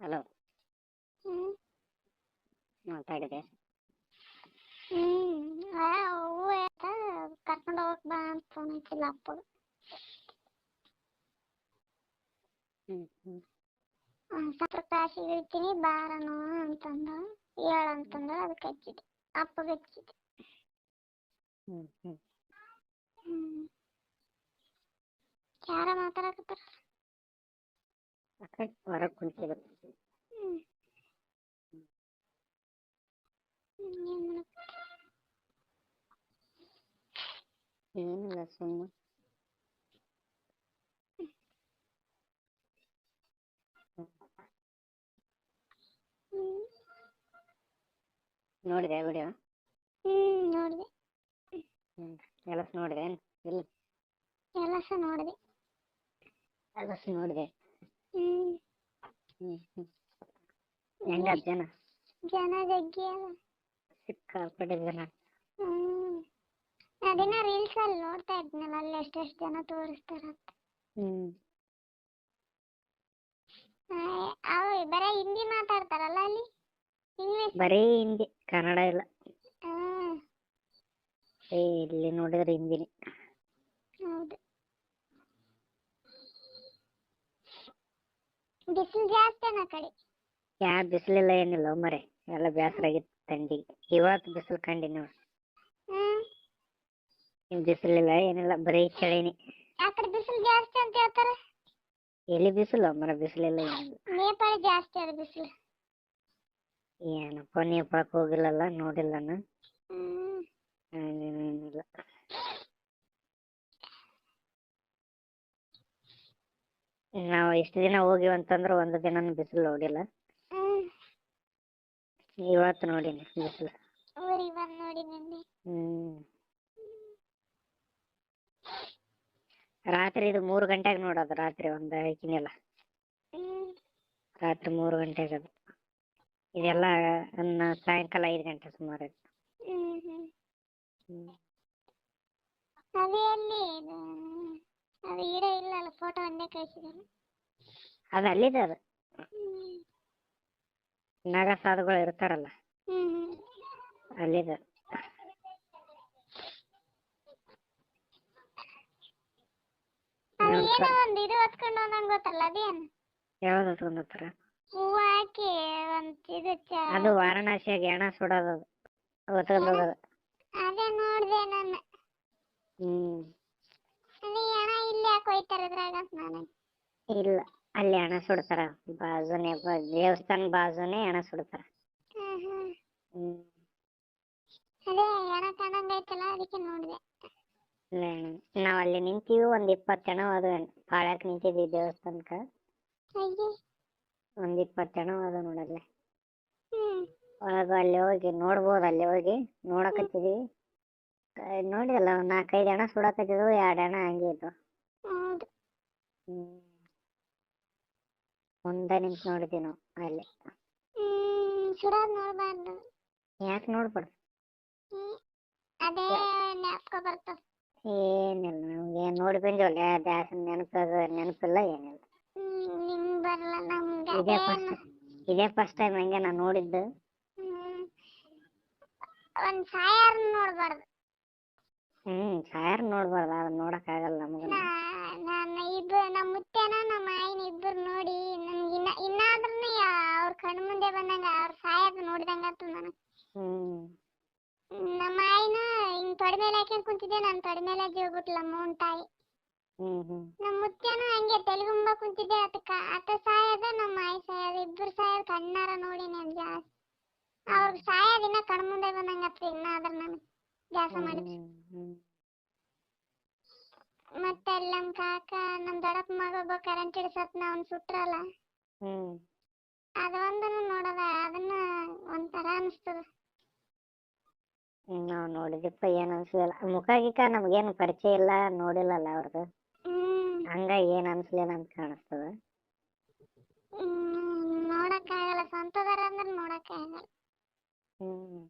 Hello ಹ್ಮ್ ಮಾತಾಡಿದೆ ಹ್ಮ್ ಆ ಹೂವು ಆಯ್ತ ಕರ್ಕೊಂಡು ಹೋಗಕ್ ಬಾ ಅಂತ ಫೋನ್ ಹಚ್ಚಿಲ್ಲ ಅಪ್ಪಗೆ ಹ್ಞೂ ಹ್ಞೂ ಸತ್ರ ಕಾಶಿಗೆ ಇರ್ತೀನಿ ಬಾರನು ಅಂತಂದ ಹೇಳ ಅಂತಂದ ಅದಕ್ಕೆ ಹಚ್ಚಿದೆ ಅಪ್ಪಗೆ ಹಚ್ಚಿದೆ ಹ್ಞೂ ಹ್ಞೂ ಹ್ಮ್ ಯಾರ ಮಾತಾಡಕತ್ತಾರ ಆ ಕಡೆ ಹೊರಗೆ ಕುಂತಿದ್ರು ಹ್ಮ್ ಏನ್ ಮಾಡಕ್ ಏನಿಲ್ಲ ಸುಮ್ಮನೆ ಹ್ಮ್ ನೋಡಿದೆ ವಿಡಿಯೋ ಹ್ಮ್ ನೋಡಿದೆ ಹ್ಞೂ ಕೆಲಸ ನೋಡಿದೆ ಏನು ಇಲ್ಲ ಕೆಲಸ ನೋಡಿದೆ ಕೆಲಸ ನೋಡಿದೆ ಹ್ಞೂ ಜನ ಜನ ಜಗ್ಗಿ ಅದ ಸಿಕ್ಕಾಪಟ್ಟೆ ಜನ ಅದಿನ ರೀಲ್ಸ್ ಅಲ್ಲಿ ನೋಡ್ತಾ ಇದ್ನಲ್ಲ ಅಲ್ಲಿ ಎಷ್ಟೆಷ್ಟು ಜನ ತೋರಿಸ್ತಾರಂತ. ಅವು ಬರೀ ಹಿಂದಿ ಮಾತಾಡ್ತಾರಲ್ಲ ಅಲ್ಲಿ? ಇಂಗ್ಲಿಷ್ ಬರೀ ಹಿಂದಿ ಕನ್ನಡ ಇಲ್ಲ. ಇಲ್ಲಿ ನೋಡಿದ್ರೆ ಹಿಂದಿನೇ ಹೌದು ಬಿಸಿಲು ಜಾಸ್ತಿನ ಕಡೆ. ಯಾ ಬಿಸಿಲಿಲ್ಲ ಏನಿಲ್ಲ ಮರೆ ಎಲ್ಲ ಬೇಸರ ಆಗಿತ್ತು ತಂಡಿ. ಇವತ್ತು ಬಿಸಿಲು ಕಂಡಿ ನೋಡಿ. ಇನ್ನು ಬಿಸಿಲಿಲ್ಲ ಏನಿಲ್ಲ ಬರೀ ಚಳಿನಿ. ಆ ಕಡೆ ಬಿಸಿಲು ಜಾಸ್ತಿ ಅಂತ ಹೇಳ್ತಾರೆ? ಎಲ್ಲಿ ಬಿಸಿಲು? ಮರ ಬಿಸಿಲಿಲ್ಲ ಏನಿಲ್ಲ. ನೇಪಾಳ ಜಾಸ್ತಿ ಅದ ಬಿಸಿಲು. ಏನಪ್ಪ ನೇಪಾಳಕ್ಕೆ ಹೋಗಿಲ್ಲಲ್ಲ ನೋಡಿಲ್ಲ ನಾನು ಹ್ಮ್ ಏನಿಲ್ಲ ನಾವು ಎಷ್ಟು ದಿನ ಹೋಗಿವಿ ಅಂತಂದ್ರೆ ಒಂದು ದಿನ ಬಿಸಿಲು ನೋಡಿಲ್ಲ. ಇವತ್ತು ನೋಡೀನಿ ಬಿಸಿಲು. ಊರಿಗೆ ಬಂದು ಹ್ಮ್. ರಾತ್ರಿ ಇದು ಮೂರು ಗಂಟೆಗೆ ನೋಡೋದು ರಾತ್ರಿ ಒಂದು ಐಕಿನೆಲ್ಲ. ರಾತ್ರಿ ಮೂರು ಗಂಟೆಗೆ ಅದು. ಇದೆಲ್ಲ ಅನ್ನ ಸಾಯಂಕಾಲ ಐದು ಗಂಟೆ ಸುಮಾರು ಹ್ಮ್ ಹ್ಮ್ ಹ್ಮ್ ಅದೇ ಅಲ್ಲಿ ಇದು ಅದು ಫೋಟೋ ಒಂದೇ ಕಳಿಸಿದಲ್ಲ ಅದು ಅಲ್ಲಿದೆ ಅದು. ನಾಗ ಸಾಧುಗಳು ಇರ್ತಾರಲ್ಲ. ಅಲ್ಲಿದೆ. ಅದು ನೋಡ್ತಾ- ಏನೋ ಒಂದು ಇದು ಹೊತ್ಕೊಂಡು ಹೋದಂಗ್ ಗೊತ್ತಲ್ಲ ಅದೇನು? ಯಾವ್ದು ಹೂವು ಹಾಕಿ ಒಂದ್ ಇದು ಚ ಅದು ವಾರಣಾಸಿಯಾಗ ಹೆಣ ಸುಡೋದು ಅದು ಹೊತ್ಕೊಂಡ್ ಹೋಗೋದು. ಅದೇ ನೋಡ್ದೆ ನಾನು. ಇಲ್ಲಿ ನಾನು. ಅಲ್ಲಿ ಹಣ ಸುಡ್ತಾರ. ಬಾಜುನೇ ದೇವಸ್ಥಾನ ಬಾಜುನೇ ಹಣ ಸುಡ್ತಾರ. ಅದೇ ಹಣ ಅದಕ್ಕೆ ನೋಡಿದೆ. ನಾವ್ ಅಲ್ಲಿ ನಿಂತೀವಿ ಒಂದ್ ಇಪ್ಪತ್ ಜನ ಅದು ಪಾಳ್ಯಾಕ್ ನಿಂತಿದ್ವಿ ದೇವಸ್ಥಾನಕ್ಕ. ಒಂದ್ ಇಪ್ಪತ್ತು ಜನ ಅದು ನೋಡಲ್ಲೇ. ಒಳಗ ಅಲ್ಲಿ ಹೋಗಿ ನೋಡ್ಬೋದು ಅಲ್ಲಿ ಹೋಗಿ ನೋಡಕತ್ತಿದ್ವಿ. ನೋಡಿ ನೋಡಿದಲ್ಲ ಒಂದ್ ನಾಲ್ಕೈದು ಹಣ ಸುಡಕತ್ತಿದ್ವು ಎರಡು ಹಣ ಹಂಗೆ ಇದ್ವು. ಮುಂದೆ ನಿಂತು ನೋಡಿದ್ವಿ ನಾವು ಅಲ್ಲಿ. ಸುಡೋದ್ ನೋಡ್ಬಾರ್ದು. ಯಾಕೆ ನೋಡ್ಬಾರ್ದು? ಅದೇ ಜ್ಞಾಪಕ ಬರ್ತದ ಏನಿಲ್ಲ ನಮ್ಗೆ ನೋಡಿ ಬಂದಿವಲ್ಲ ದ್ಯಾಸ ನೆನಪದ ನೆನಪಿಲ್ಲ ಏನಿಲ್ಲ. ಬರಲ್ಲ ನಮ್ಗೆ ಇದೇ ಫಸ್ಟ್ ಇದೇ ಫಸ್ಟ್ ಟೈಮ್ ಹಂಗೆ ನಾನು ನೋಡಿದ್ದು. ಒಂದ್ ಸಾಯಾರ್ ನೋಡ್ಬಾರ್ದು. ಹ್ಮ್ ಸಾಯಾರ್ ನೋಡ್ಬಾರ್ದು ಅದನ್ನ ನೋಡಕ್ ಆಗಲ್ಲ ನಮಗ ನಮ್ಮ ಮುತ್ತೆನ ನಮ್ಮ ಆಯಿನ ಇಬ್ಬರು ನೋಡಿ ನನ್ಗೆ ಇನ್ನ ಇನ್ನಾದ್ರೂ ಅವ್ರ ಕಣ್ಣು ಮುಂದೆ ಬಂದಂಗ ಅವ್ರ ಸಾಯದ ನೋಡಿದಂಗ ಆತು ನನಗೆ. ನಮ್ಮ ಆಯಿನ ಹಿಂಗ್ ತೊಡೆ ಮೇಲೆ ಹಾಕ್ಯಂಡ್ ಕುಂತಿದ್ದೆ ನಾನು ತೊಡೆ ಮೇಲೆ ಜೀವ್ಬಿಟ್ಲ ಮೂನ್ ತಾಯಿ. ನಮ್ಮ ಮುತ್ತೆನ ಹಂಗೆ ತೆಲುಗುಂಬ ಕುಂತಿದ್ದೆ ಅದಕ್ಕ ಆತ ಸಾಯದ ನಮ್ಮ ಆಯಿ ಸಾಯದ ಇಬ್ರು ಸಾಯದ ಕಣ್ಣಾರ ನೋಡಿ ನಾನು ಜಾಸ್ತಿ. ಅವ್ರ ಸಾಯದ ಇನ್ನ ಕಣ್ ಮುಂದೆ ಬಂದಂಗ ಆತು ಇನ್ನಾದ್ರ ನನಗೆ ಜಾಸ ಮಾಡಿದ್ರಿ ಮತ್ತೆ ಅಲ್ಲಿ ನಮ್ ಕಾಕ ನಮ್ ದೊಡ್ಡಪ್ಪ ಮಗ ಒಬ್ಬ ಕರೆಂಟ್ ಹಿಡ್ಸತ್ನ ಅವ್ನ್ ಸುಟ್ರಲ್ಲ. ಹ್ಮ್. ಅದೊಂದನ್ನು ನೋಡದ ಅದನ್ನ ಒಂಥರ ಅನಿಸ್ತದ. ನಾವ್ ನೋಡಿದಪ್ಪ ಏನ್ ಅನ್ಸಲಿಲ್ಲ. ಮುಖ ಗಿಖ ನಮ್ಗೇನು ಪರಿಚಯ ಇಲ್ಲ ನೋಡಿಲ್ಲಲ್ಲ ಅವ್ರದ್ದು ಹ್ಮ್. ಹಂಗ ಏನ್ ಅನ್ಸ್ಲಿಲ್ಲ ಅಂತ ಕಾಣಿಸ್ತದ. ಹ್ಮ್ ನೋಡಕ್ಕಾಗಲ್ಲ. ಸ್ವಂತದಾರ ಅಂದ್ರೆ ನೋಡಕ್ಕಾಗಲ್ಲ. ಹ್ಮ್.